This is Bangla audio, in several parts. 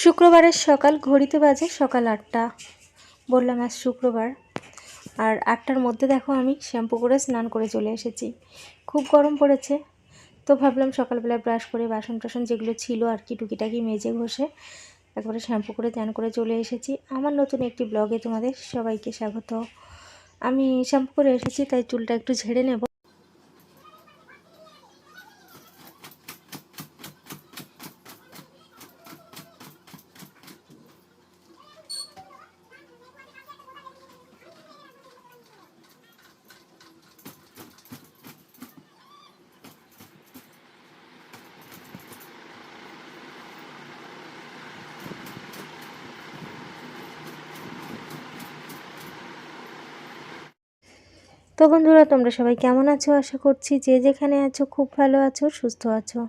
শুক্রবারের সকাল, ঘড়িতে বাজে সকাল আটটা। বললাম, আজ শুক্রবার। আর আটটার মধ্যে দেখো আমি শ্যাম্পু করে স্নান করে চলে এসেছি। খুব গরম পড়েছে, তো ভাবলাম সকালবেলা ব্রাশ করে বাসন টাসন যেগুলো ছিল আর কি টুকিটাকি মেজে ঘষে একবারে শ্যাম্পু করে চান করে চলে এসেছি। আমার নতুন একটি ব্লগে তোমাদের সবাইকে স্বাগত। আমি শ্যাম্পু করে এসেছি, তাই চুলটা একটু ঝেড়ে নেব। তো বন্ধুরা, তোমরা সবাই কেমন আছো? আশা করছি যে যেখানে আছো খুব ভালো আছো, সুস্থ আছো।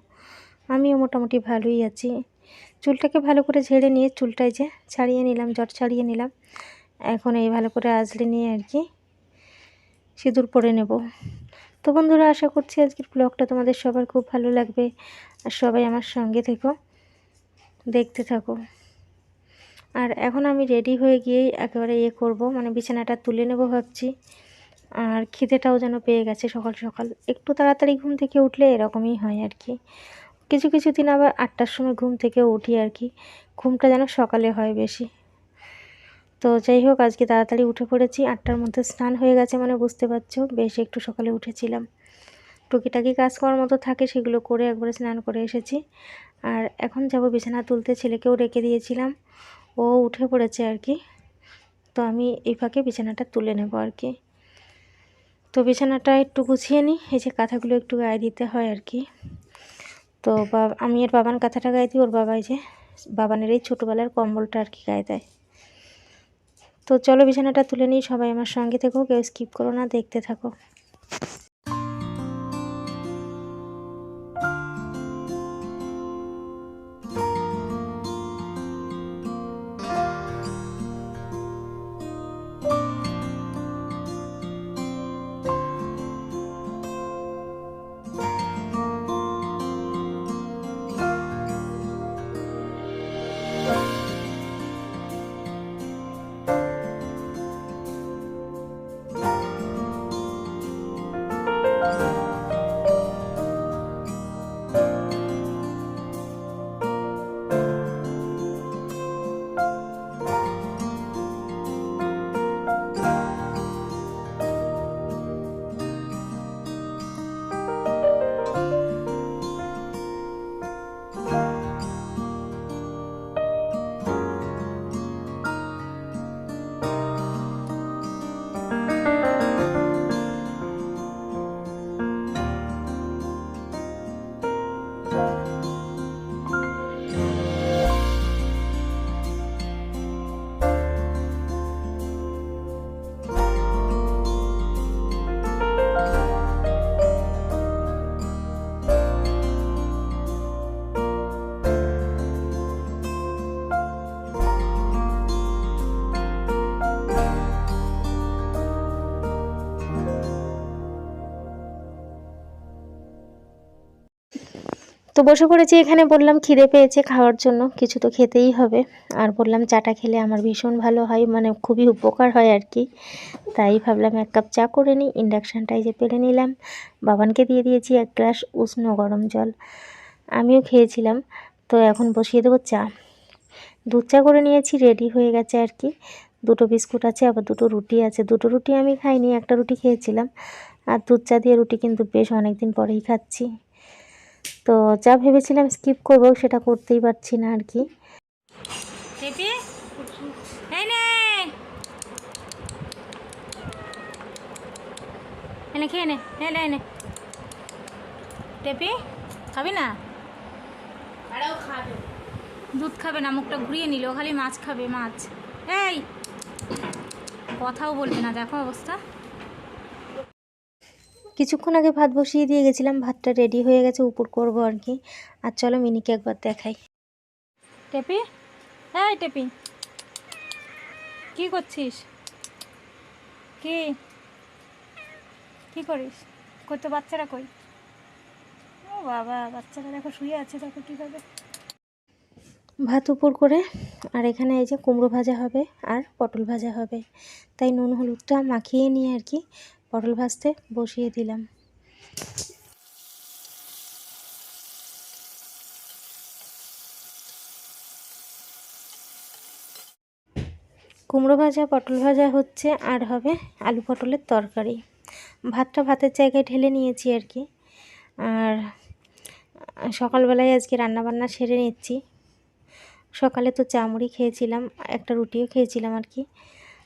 আমিও মোটামুটি ভালোই আছি। চুলটাকে ভালো করে ঝেড়ে নিয়ে চুলটাই যে ছাড়িয়ে নিলাম, জট ছাড়িয়ে নিলাম। এখন এই ভালো করে আজলে নিয়ে আর কি সিঁদুর পরে নেব। তো বন্ধুরা, আশা করছি আজকের ব্লগটা তোমাদের সবার খুব ভালো লাগবে। আর সবাই আমার সঙ্গে থেকো, দেখতে থাকো। আর এখন আমি রেডি হয়ে গিয়েই একেবারে ইয়ে করব মানে বিছানাটা তুলে নেব ভাবছি। আর খিদেটাও যেন পেয়ে গেছে সকাল সকাল। একটু তাড়াতাড়ি ঘুম থেকে উঠলে এরকমই হয় আর কি। কিছু কিছু দিন আবার আটটার সময় ঘুম থেকে উঠি আর কি। ঘুমটা যেন সকালে হয় বেশি। তো যাই হোক, আজকে তাড়াতাড়ি উঠে পড়েছি। আটটার মধ্যে স্নান হয়ে গেছে মানে বুঝতে পারছ। বেশ একটু সকালে উঠেছিলাম। টুকিটাকি কাজ করার মতো থাকে, সেগুলো করে একবারে স্নান করে এসেছি। আর এখন যাব বিছানা তুলতে, ছেলেকেও রেখে দিয়েছিলাম। ও উঠে পড়েছে আর কি। তো আমি এই ফাঁকে বিছানাটা তুলে নেব আর কি। তো বিছানাটা একটু গুছিয়ে নিই, এই যে কাঁথাগুলো একটু গায়ে দিতে হয় আর কি। তো আমি এর বাবান কাঁথাটা গায়ে দিই, ওর বাবা এই যে বাবানের এই ছোটোবেলার কম্বলটা আর কি গায়ে দেয়। তো চলো বিছানাটা তুলে নিই, সবাই আমার সঙ্গে থেকো, কেউ স্কিপ করো না, দেখতে থাকো। তো বসে পড়েছি এখানে, বললাম খিদে পেয়েছে খাওয়ার জন্য, কিছু তো খেতেই হবে। আর বললাম চাটা খেলে আমার ভীষণ ভালো হয় মানে খুবই উপকার হয় আর কি। তাই ভাবলাম এক কাপ চা করে নিই ইন্ডাকশানটাই যে পেলে নিলাম। বাবানকে দিয়ে দিয়েছি এক গ্লাস উষ্ণ গরম জল। আমিও খেয়েছিলাম, তো এখন বসিয়ে দেবো চা। দুধ চা করে নিয়েছি রেডি হয়ে গেছে আর কি। দুটো বিস্কুট আছে, আবার দুটো রুটি আছে। দুটো রুটি আমি খাইনি, একটা রুটি খেয়েছিলাম। আর দুধ চা দিয়ে রুটি কিন্তু বেশ অনেক দিন পরেই খাচ্ছি। তো যা ভেবেছিলাম স্কিপ করব সেটা করতেই পারছি না আর কি। টেপি? এই নে! এনে খেয়ে নে নে নে নে। টেপি খাবি না? খাবে। দুধ খাবে না মুখটা ঘুরিয়ে নিল খালি মাছ খাবে মাছ। এই! কথাও বলবে না দেখো অবস্থা। কিছুক্ষণ আগে ভাত বসিয়ে দিয়ে গেছিলাম ভাতটা রেডি হয়ে গেছে উপর করব আর কি। আর চলো মিনিকে একবার দেখাই। টেপি? হ্যাঁ টেপি। কি করছিস? কি? কি করিস? কই তো বাচ্চারা কই? ও বাবা বাচ্চারা দেখো শুয়ে আছে দেখো কীভাবে। ভাত উপর করে আর এখানে এই যে কুমড়ো ভাজা হবে আর পটল ভাজা হবে। তাই নুন হলুদটা মাখিয়ে নিয়ে আর কি পটল ভাজতে বসিয়ে দিলাম। কুমড়ো ভাজা, পটল ভাজা হচ্ছে আর হবে আলু পটলের তরকারি। ভাতটা ভাতের জায়গায় ঢেলে নিয়েছি আর কি। আর সকালবেলায় আজকে রান্নাবান্না সেরে নিচ্ছি। সকালে তো চামড়ি খেয়েছিলাম, একটা রুটিও খেয়েছিলাম আর কি।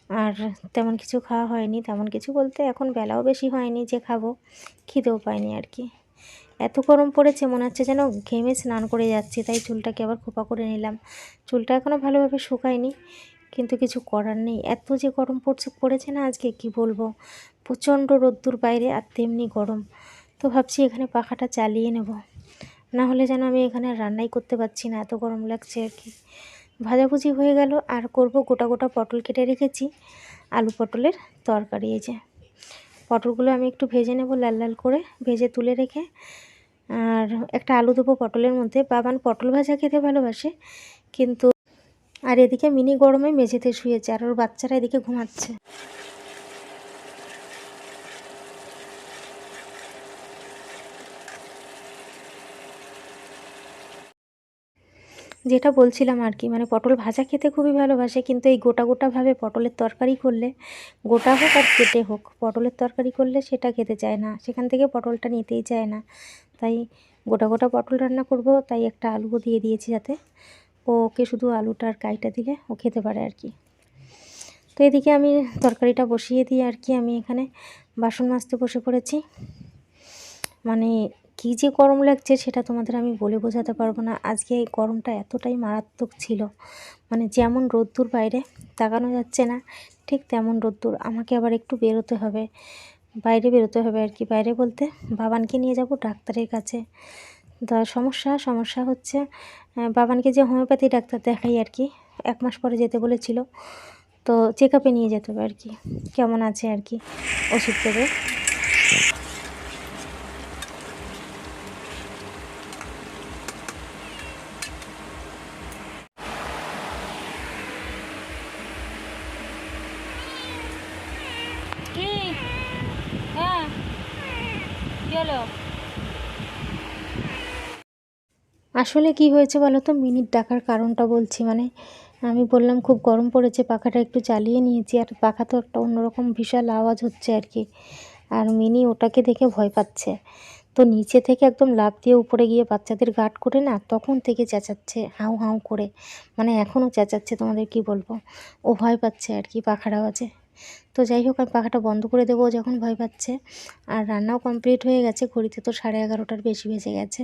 আর তেমন কিছু খাওয়া হয়নি, তেমন কিছু বলতে এখন বেলাও বেশি হয়নি যে খাব, খিদেও পাইনি আর কি। এত গরম পড়েছে, মনে হচ্ছে যেন ঘেমে স্নান করে যাচ্ছি, তাই চুলটাকে আবার খোপা করে নিলাম। চুলটা এখনও ভালোভাবে শুকায়নি, কিন্তু কিছু করার নেই। এত যে গরম পড়ছে, পড়েছে না আজকে, কি বলব? প্রচণ্ড রোদ্দুর বাইরে আর তেমনি গরম। তো ভাবছি এখানে পাখাটা চালিয়ে নেব। না হলে যেন আমি এখানে রান্নাই করতে পারছি না, এত গরম লাগছে আর কি। ভাজাভুজি হয়ে গেল। আর করব গোটা গোটা পটল কেটে রেখেছি। আলু পটলের তরকারি এই যে। পটলগুলো আমি একটু ভেজে নেব লাল লাল করে, ভেজে তুলে রেখে। আর একটা আলু দেবো পটলের মধ্যে। বাবান পটল ভাজা খেতে ভালোবাসে, কিন্তু আর এদিকে মিনি গরমে মেঝেতে শুয়েছে, আর ওর বাচ্চারা এদিকে ঘুমাচ্ছে। যেটা বলছিলাম আর কি মানে পটল ভাজা খেতে খুবই ভালোবাসে, কিন্তু এই গোটা গোটাভাবে পটলের তরকারি করলে, গোটা হোক আর কেটে হোক, পটলের তরকারি করলে সেটা খেতে চায় না, সেখান থেকে পটলটা নিতেই চায় না। তাই গোটা গোটা পটল রান্না করব, তাই একটা আলুও দিয়ে দিয়েছি যাতে, ও ওকে শুধু আলুটা আর কাইটা দিলে ও খেতে পারে আর কি। তো এদিকে আমি তরকারিটা বসিয়ে দিয়ে আর কি, আমি এখানে বাসন মাজতে বসে পড়েছি। মানে কী যে গরম লাগছে সেটা তোমাদের আমি বলে বোঝাতে পারব না। আজকে এই গরমটা এতটাই মারাত্মক ছিল। মানে যেমন রোদ্দুর বাইরে তাকানো যাচ্ছে না, ঠিক তেমন রোদ্দুর। আমাকে আবার একটু বেরোতে হবে। বাইরে বেরোতে হবে আর কি। বাইরে বলতে বাবানকে নিয়ে যাব ডাক্তারের কাছে। তা সমস্যা সমস্যা হচ্ছে বাবানকে যে হোমিওপ্যাথি ডাক্তার দেখাই আর কি, এক মাস পরে যেতে বলেছিল। তো চেক আপে নিয়ে যেতে হবে আর কি। কেমন আছে আর কি? ওষুধ দেবে? আসলে কি হয়েছে বলো তো? মিনিট ডাকার কারণটা বলছি মানে আমি বললাম খুব গরম পড়েছে, পাখাটা একটু চালিয়ে নিয়েছি, আর পাখা তো একটা অন্যরকম বিশাল আওয়াজ হচ্ছে আর কি। আর মিনি ওটাকে দেখে ভয় পাচ্ছে। তো নিচে থেকে একদম লাফ দিয়ে উপরে গিয়ে বাচ্চাদের গার্ড করে না, তখন থেকে চেঁচাচ্ছে, হাউ হাউ করে। মানে এখনও চেঁচাচ্ছে, তোমাদের কি বলব? ও ভয় পাচ্ছে আর কি পাখার আওয়াজে। তো যাই হোক, আমি পাখাটা বন্ধ করে দেবো যখন ভয় পাচ্ছে। আর রান্নাও কমপ্লিট হয়ে গেছে, ঘড়িতে তো সাড়ে এগারোটার বেশি বেজে গেছে।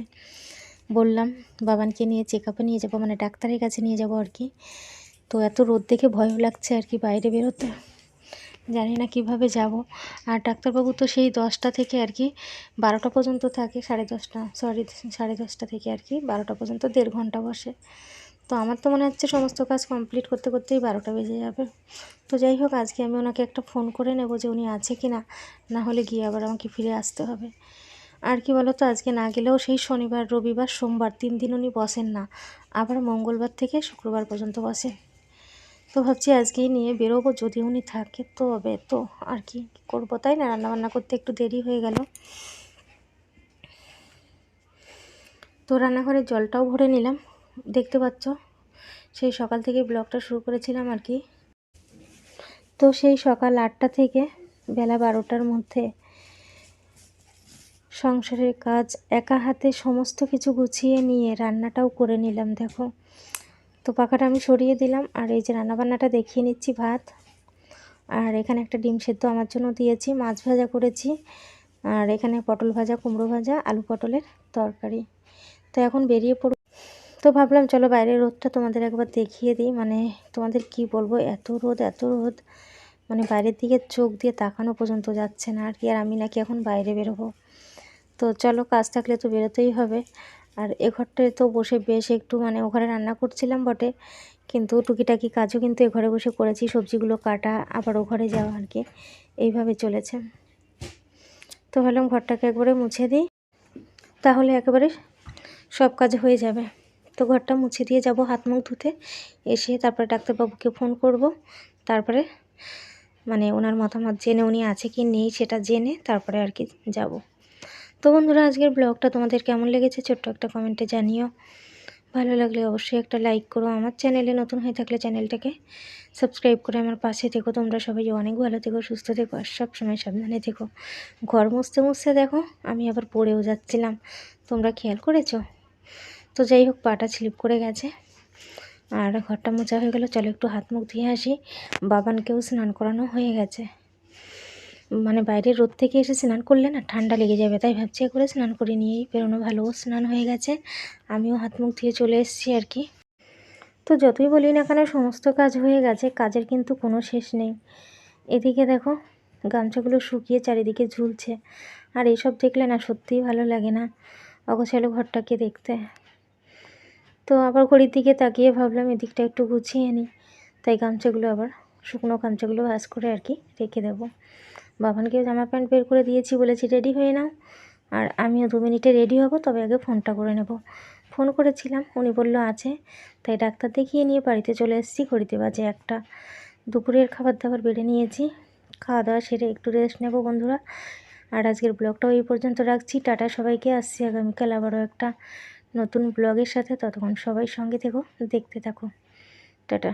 বললাম, বাবানকে নিয়ে চেক আপে নিয়ে যাব মানে ডাক্তারের কাছে নিয়ে যাব আর কি। তো এত রোদ দেখে ভয়ও লাগছে আর কি বাইরে বেরোতে। জানি না কীভাবে যাব। আর ডাক্তারবাবু তো সেই দশটা থেকে আর কি, বারোটা পর্যন্ত থাকে, সাড়ে দশটা সরি সাড়ে দশটা থেকে আর কি, বারোটা পর্যন্ত দেড় ঘণ্টা বসে। তো আমার তো মনে হচ্ছে সমস্ত কাজ কমপ্লিট করতে করতেই বারোটা বেজে যাবে। তো যাই হোক, আজকে আমি ওনাকে একটা ফোন করে নেব যে উনি আছে কি না না হলে গিয়ে আবার আমাকে ফিরে আসতে হবে। আর কি বলো তো আজকে না গেলেও সেই শনিবার, রবিবার, সোমবার তিন দিন উনি বসেন না, আবার মঙ্গলবার থেকে শুক্রবার পর্যন্ত বসেন তো ভাবছি আজকেই নিয়ে বেরোবো, যদি উনি থাকে তো হবে তো আর কি করব, তাই না? রান্নাবান্না করতে একটু দেরি হয়ে গেল। তো রান্নাঘরের জলটাও ভরে নিলাম। দেখতে পাচ্ছ? সেই সকাল থেকে ব্লগটা শুরু করেছিলাম আর কি। তো সেই সকাল আটটা থেকে বেলা বারোটার মধ্যে সংসারের কাজ, একা হাতে সমস্ত কিছু গুছিয়ে নিয়ে রান্নাটাও করে নিলাম, দেখো। তো পাখাটা আমি সরিয়ে দিলাম আর এই যে রান্নাবান্নাটা দেখিয়ে নিচ্ছি ভাত। আর এখানে একটা ডিম সেদ্ধ আমার জন্য দিয়েছি, মাছ ভাজা করেছি। আর এখানে পটল ভাজা, কুমড়ো ভাজা, আলু পটলের তরকারি। তো এখন বেরিয়ে পড়ব তো ভাবলাম, চলো বাইরের রোদটা তোমাদের একবার দেখিয়ে দিই। মানে তোমাদের কি বলব, এত রোদ এত রোদ। মানে বাইরের দিকে চোখ দিয়ে তাকানো পর্যন্ত যাচ্ছে না আর কি, আর আমি নাকি এখন বাইরে বেরোবো। তো চলো, কাজ থাকলে তো বেরোতেই হবে। আর এ ঘরটায় তো বসে বেশ একটু মানে ও ঘরে রান্না করছিলাম বটে, কিন্তু টুকিটাকি কাজও কিন্তু এ ঘরে বসে করেছি, সবজিগুলো কাটা, আবার ও ঘরে যাওয়া আর কি, এইভাবে চলেছে। তো ভাবলাম ঘরটাকে একবারে মুছে দিই, তাহলে একেবারে সব কাজ হয়ে যাবে। তো ঘরটা মুছে দিয়ে যাব, হাত মুখ ধুতে। এসে তারপরে ডাক্তারবাবুকে ফোন করব। তারপরে মানে ওনার মতামত জেনে উনি আছে কি নেই সেটা জেনে তারপরে আর কি যাব। তো বন্ধুরা, আজকের ব্লগটা তোমাদের কেমন লেগেছে ছোট্ট একটা কমেন্টে জানিও। ভালো লাগলে অবশ্যই একটা লাইক করো। আমার চ্যানেলে নতুন হয়ে থাকলে চ্যানেলটাকে সাবস্ক্রাইব করে আমার পাশে থেকো। তোমরা সবাই অনেক ভালো থেকো, সুস্থ থেকো আর সব সময় সাবধানে থেকো। ঘর মুছতে মুছতে দেখো, আমি আবার পড়েও যাচ্ছিলাম। তোমরা খেয়াল করেছ? তো যাই হোক, পাটা স্লিপ করে গেছে। আর ঘরটা মোচা হয়ে গেল। চলো একটু হাত মুখ ধুয়ে আসি। বাবানকেও স্নান করানো হয়ে গেছে। মানে বাইরের রোদ থেকে এসে স্নান করলে না ঠান্ডা লেগে যাবে, তাই ভাবছি করে স্নান করে নিয়েই বেরোনো ভালো। স্নান হয়ে গেছে। আমিও হাত মুখ ধুয়ে চলে এসেছি আর কি। তো যতই বলি না কেন, সমস্ত কাজ হয়ে গেছে। কাজের কিন্তু কোনো শেষ নেই। এদিকে দেখো, গামছাগুলো শুকিয়ে চারিদিকে ঝুলছে। আর এইসব দেখলে না সত্যিই ভালো লাগে না। অগোছালো ঘরটাকে দেখতে। তো আবার ঘড়ির দিকে তাকিয়ে ভাবলাম এদিকটা একটু গুছিয়ে নিই। তাই গামছাগুলো আবার, শুকনো গামছাগুলো ভাজ করে আর কি রেখে দেবো। বাবানকেও জামা প্যান্ট বের করে দিয়েছি, বলেছি, রেডি হয়ে নাও। আর আমিও দু মিনিটে রেডি হব, তবে আগে ফোনটা করে নেব। ফোন করেছিলাম, উনি বলল, আছে। তাই ডাক্তার দেখিয়ে নিয়ে বাড়িতে চলে এসেছি, ঘড়িতে বাজে একটা। দুপুরের খাবার দাবার বেড়ে নিয়েছি। খাওয়া দাওয়া সেরে একটু রেস্ট নেব বন্ধুরা। আর আজকের ব্লগটাও এই পর্যন্ত রাখছি। টাটা সবাইকে, আসছি আগামীকাল আবারও একটা নতুন ব্লগের সাথে ততক্ষণ সবাই সঙ্গে থেকো দেখতে থাকো। টাটা।